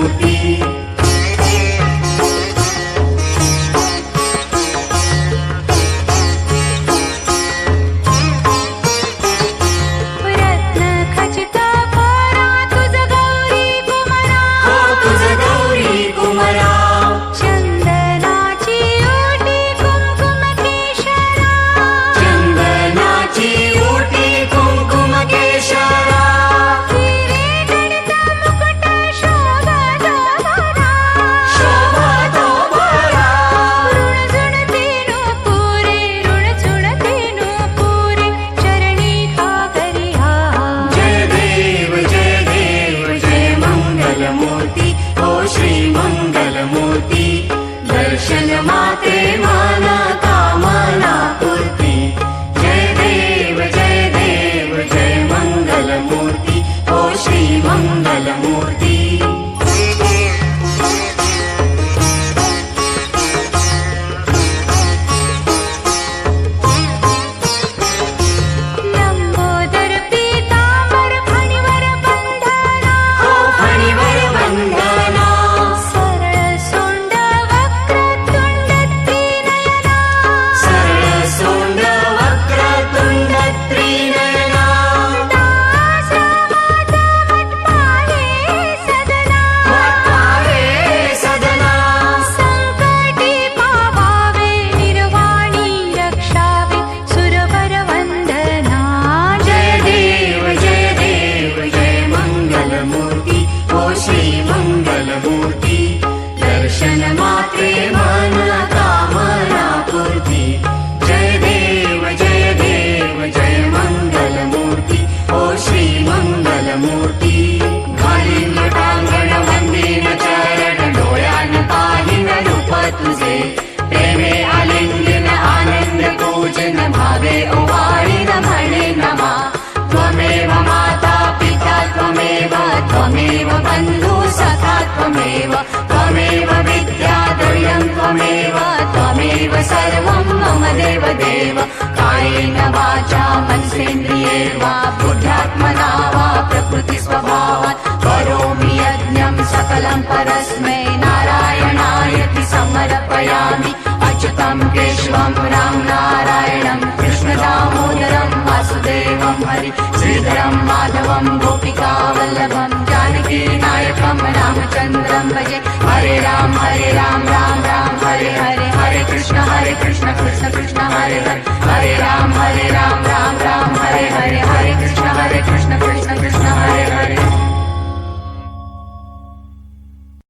मङ्गलमूर्ति ओ प्रेमे आलिंगन आनंद पूजन भावे ओवाळीन म्हणे नमा। त्वमेव माता पिता त्वमेव त्वमेव बन्धु सखा त्वमेव त्वमेव विद्या द्रव्यं त्वमेव त्वमेव सर्वं मम देव देव कायेन वाचा मनसेन्द्रिये वा बुद्ध्यात्मना वा प्रकृतिस्वभावात् करोमि यज्ञं सकलं परस्मै समर्पयामि अच्युतं केशवं राम नारायणं कृष्णदामोदरं वासुदेवं हरि श्रीधरं माधवं गोपिकावल्लभं जानकीनायकं रामचन्द्रं भजे हरे राम हरे राम राम राम हरे हरे हरे कृष्ण हरे कृष्ण कृष्ण कृष्ण हरे हरे हरे राम हरे राम